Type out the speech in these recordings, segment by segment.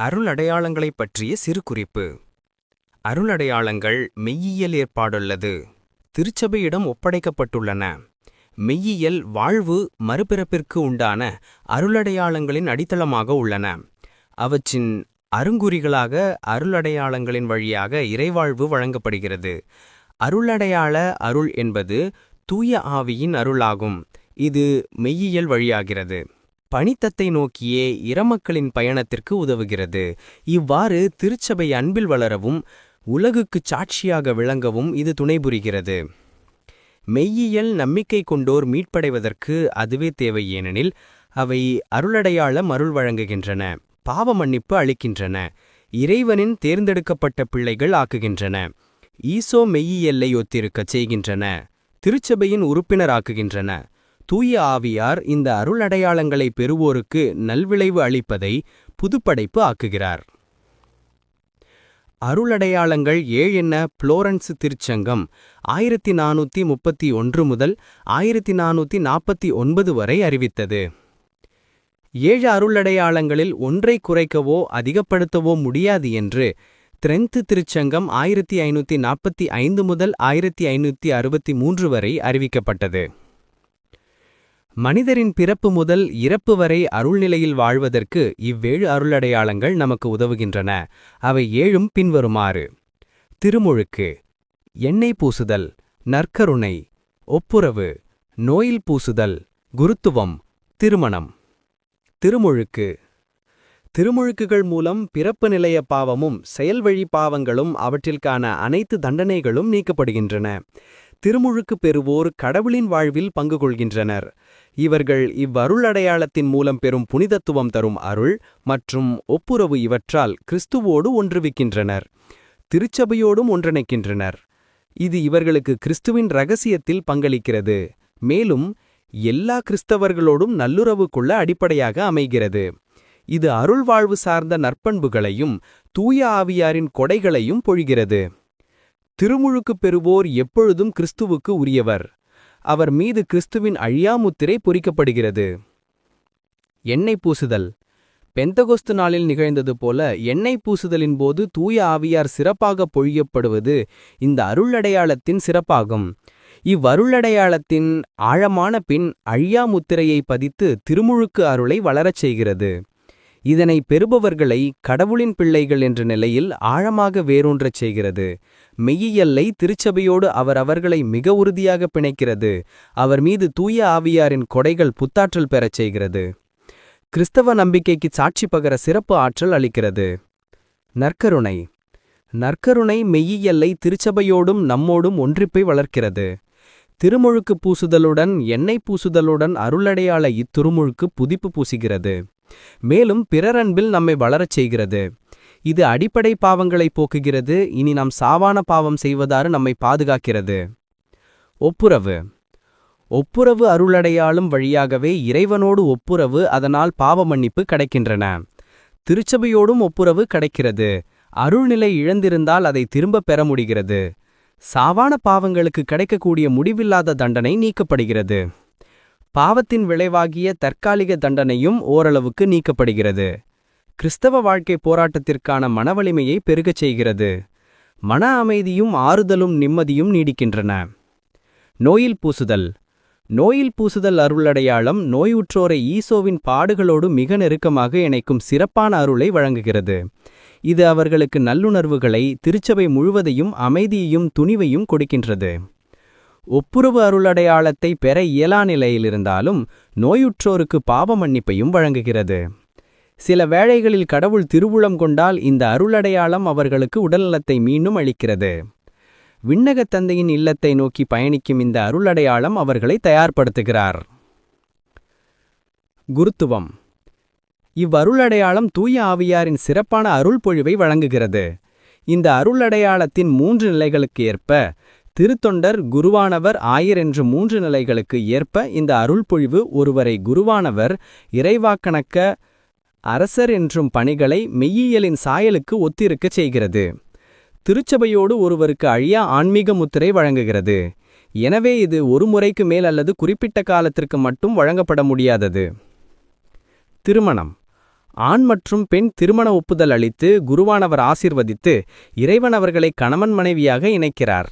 அருளடையாளங்களைப் பற்றிய சிறு குறிப்பு. அருளடையாளங்கள் மெய்யியல் ஏற்பாடுள்ளது. திருச்சபையிடம் ஒப்படைக்கப்பட்டுள்ளன. மெய்யியல் வாழ்வு மறுபிறப்பிற்கு உண்டான அருளடையாளங்களின் அடித்தளமாக உள்ளன. அவற்றின் அருங்குறிகளாக அருளடையாளங்களின் வழியாக இறைவாழ்வு வழங்கப்படுகிறது. அருளடையாள அருள் என்பது தூய ஆவியின் அருளாகும். இது மெய்யியல் வழியாகிறது. பணித்தத்தை நோக்கியே இரமக்களின் பயணத்திற்கு உதவுகிறது. இவ்வாறு திருச்சபை அன்பில் வளரவும் உலகுக்குச் சாட்சியாக விளங்கவும் இது துணைபுரிகிறது மெய்யியல் நம்பிக்கை கொண்டோர் மீட்படைவதற்கு அதுவே தேவை ஏனெனில் அவை அருளடையாளம் அருள் வழங்குகின்றன பாவ மன்னிப்பு அளிக்கின்றன இறைவனின் தேர்ந்தெடுக்கப்பட்ட பிள்ளைகள் ஆக்குகின்றன ஈசோ மெய்யியல்லை ஒத்திருக்கச் செய்கின்றன திருச்சபையின் உறுப்பினராக்குகின்றன. தூய ஆவியார் இந்த அருளடையாளங்களை பெறுவோருக்கு நல்விளைவு அளிப்பதை புதுப்படைப்பு ஆக்குகிறார். அருளடையாளங்கள் ஏழென்ன புளோரன்ஸ் திருச்சங்கம். ஆயிரத்தி நானூற்றி முப்பத்தி ஒன்று முதல் ஆயிரத்தி நானூற்றி நாற்பத்தி ஒன்பது வரை அறிவித்தது. ஏழு அருளடையாளங்களில் ஒன்றை குறைக்கவோ அதிகப்படுத்தவோ முடியாது என்று திரெந்து திருச்சங்கம் ஆயிரத்தி ஐநூற்றி நாற்பத்தி ஐந்து முதல் ஆயிரத்தி ஐநூற்றி அறுபத்தி மூன்று வரை அறிவிக்கப்பட்டது. மனிதரின் பிறப்பு முதல் இறப்பு வரை அருள்நிலையில் வாழ்வதற்கு இவ்வேழு அருளடையாளங்கள் நமக்கு உதவுகின்றன. அவை ஏழும் பின்வருமாறு. திருமுழுக்கு. எண்ணெய் பூசுதல். நற்கருணை. ஒப்புரவு. நோயில் பூசுதல். குருத்துவம். திருமணம். திருமுழுக்கு. திருமுழுக்குகள் மூலம் பிறப்பு நிலைய பாவமும் செயல்வழி பாவங்களும் அவற்றிற்கான அனைத்து தண்டனைகளும் நீக்கப்படுகின்றன. திருமுழுக்கு பெறுவோர் கடவுளின் வாழ்வில் பங்கு கொள்கின்றனர் இவர்கள் இவ்வருளடையாளத்தின் மூலம் பெறும் புனிதத்துவம் தரும் அருள் மற்றும் ஒப்புரவு இவற்றால் கிறிஸ்துவோடு ஒன்றுவிக்கின்றனர். திருச்சபையோடும் ஒன்றிணைக்கின்றனர். இது இவர்களுக்கு கிறிஸ்துவின் ரகசியத்தில் பங்களிக்கிறது. மேலும் எல்லா கிறிஸ்தவர்களோடும் நல்லுறவு கொள்ள அடிப்படையாக அமைகிறது. இது அருள் வாழ்வு சார்ந்த நற்பண்புகளையும் தூய ஆவியாரின் கொடைகளையும் பொழிகிறது. திருமுழுக்கு பெறுவோர் எப்பொழுதும் கிறிஸ்துவுக்கு உரியவர். அவர் மீது கிறிஸ்துவின் அழியாமுத்திரை பொறிக்கப்படுகிறது. எண்ணெய் பூசுதல். பெந்தகோஸ்து நாளில் நிகழ்ந்தது போல எண்ணெய் பூசுதலின் போது தூய ஆவியார் சிறப்பாக பொழியப்படுவது இந்த அருளடையாளத்தின் சிறப்பாகும். இவ்வருளடையாளத்தின் ஆழமான பின் அழியாமுத்திரையை பதித்து திருமுழுக்கு அருளை வளரச் செய்கிறது. இதனை பெறுபவர்களை கடவுளின் பிள்ளைகள் என்ற நிலையில் ஆழமாக வேரூன்றச் செய்கிறது. மெய்யியல்லை திருச்சபையோடு அவர் அவர்களை மிக உறுதியாக பிணைக்கிறது. அவர் மீது தூய ஆவியாரின் கொடைகள் புத்தாற்றல் பெறச் செய்கிறது. கிறிஸ்தவ நம்பிக்கைக்கு சாட்சி பகர சிறப்பு ஆற்றல் அளிக்கிறது. நற்கருணை. நற்கருணை மெய்யியல்லை திருச்சபையோடும் நம்மோடும் ஒன்றிப்பை வளர்க்கிறது. திருமுழுக்கு பூசுதலுடன் எண்ணெய் பூசுதலுடன் அருளடையாள இத்திருமுழுக்கு புதிப்பு பூசுகிறது. மேலும் பிறரன்பில் நம்மை வளரச் செய்கிறது. இது அடிப்படை பாவங்களை போக்குகிறது. இனி நாம் சாவான பாவம் செய்வதாறு நம்மை பாதுகாக்கிறது. ஒப்புரவு. ஒப்புரவு அருளடையாளும் வழியாகவே இறைவனோடு ஒப்புரவு அதனால் பாவ மன்னிப்பு கிடைக்கின்றன. திருச்சபையோடும் ஒப்புரவு கிடைக்கிறது. அருள்நிலை இழந்திருந்தால் அதை திரும்ப பெற முடிகிறது. சாவான பாவங்களுக்கு கிடைக்கக்கூடிய முடிவில்லாத தண்டனை நீக்கப்படுகிறது. பாவத்தின் விளைவாகிய தற்காலிக தண்டனையும் ஓரளவுக்கு நீக்கப்படுகிறது. கிறிஸ்தவ வாழ்க்கை போராட்டத்திற்கான மனவலிமையை பெருகச் செய்கிறது. மன அமைதியும் ஆறுதலும் நிம்மதியும் நீடிக்கின்றன. நோயில் பூசுதல். நோயில் பூசுதல் அருளடையாளம் நோயுற்றோரை ஈசோவின் பாடுகளோடு மிக நெருக்கமாக இணைக்கும் சிறப்பான அருளை வழங்குகிறது. இது அவர்களுக்கு நல்லுணர்வுகளை திருச்சபை முழுவதையும் அமைதியையும் துணிவையும் கொடுக்கின்றது. ஒப்புரவு அருளடையாளத்தை பெற இயலா நிலையிலிருந்தாலும் நோயுற்றோருக்கு பாவ மன்னிப்பையும் வழங்குகிறது. சில வேளைகளில் கடவுள் திருவுளம் கொண்டால் இந்த அருளடையாளம் அவர்களுக்கு உடல்நலத்தை மீண்டும் அளிக்கிறது. விண்ணகத் தந்தையின் இல்லத்தை நோக்கி பயணிக்கும் இந்த அருளடையாளம் அவர்களை தயார்படுத்துகிறார். குருத்துவம். இவ்வருளடையாளம் தூய ஆவியாரின் சிறப்பான அருள் பொழிவை வழங்குகிறது. இந்த அருளடையாளத்தின் மூன்று நிலைகளுக்கு ஏற்ப திருத்தொண்டர் குருவானவர் ஆயர் என்ற மூன்று நிலைகளுக்கு ஏற்ப இந்த அருள்பொழிவு ஒருவரை குருவானவர் இறைவாக்கணக்க அரசர் என்றும் பணிகளை மெய்யியலின் சாயலுக்கு ஒத்திருக்கச் செய்கிறது. திருச்சபையோடு ஒருவருக்கு அழியா ஆன்மீக முத்திரை வழங்குகிறது. எனவே இது ஒரு முறைக்கு மேல் அல்லது குறிப்பிட்ட காலத்திற்கு மட்டும் வழங்கப்பட முடியாதது. திருமணம். ஆண் மற்றும் பெண் திருமண ஒப்புதல் அளித்து குருவானவர் ஆசிர்வதித்து இறைவன் அவர்களை கணவன் மனைவியாக இணைக்கிறார்.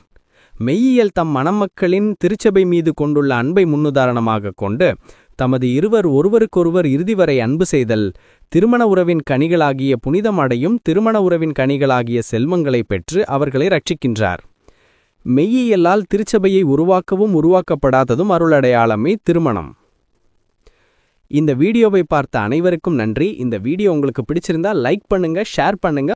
மெய்யியல் தம் மணமக்களின் திருச்சபை மீது கொண்டுள்ள அன்பை முன்னுதாரணமாக கொண்டு தமது இருவர் ஒருவருக்கொருவர் இறுதி வரை அன்பு செய்தல் திருமண உறவின் கனிகளாகிய புனிதமடையும் திருமண உறவின் கனிகளாகிய செல்வங்களை பெற்று அவர்களை ரட்சிக்கின்றார். மெய்யியலால் திருச்சபையை உருவாக்கவும் உருவாக்கப்படாததும் அருளடையாளமே திருமணம். இந்த வீடியோவை பார்த்த அனைவருக்கும் நன்றி. இந்த வீடியோ உங்களுக்கு பிடிச்சிருந்தா லைக் பண்ணுங்க ஷேர் பண்ணுங்க.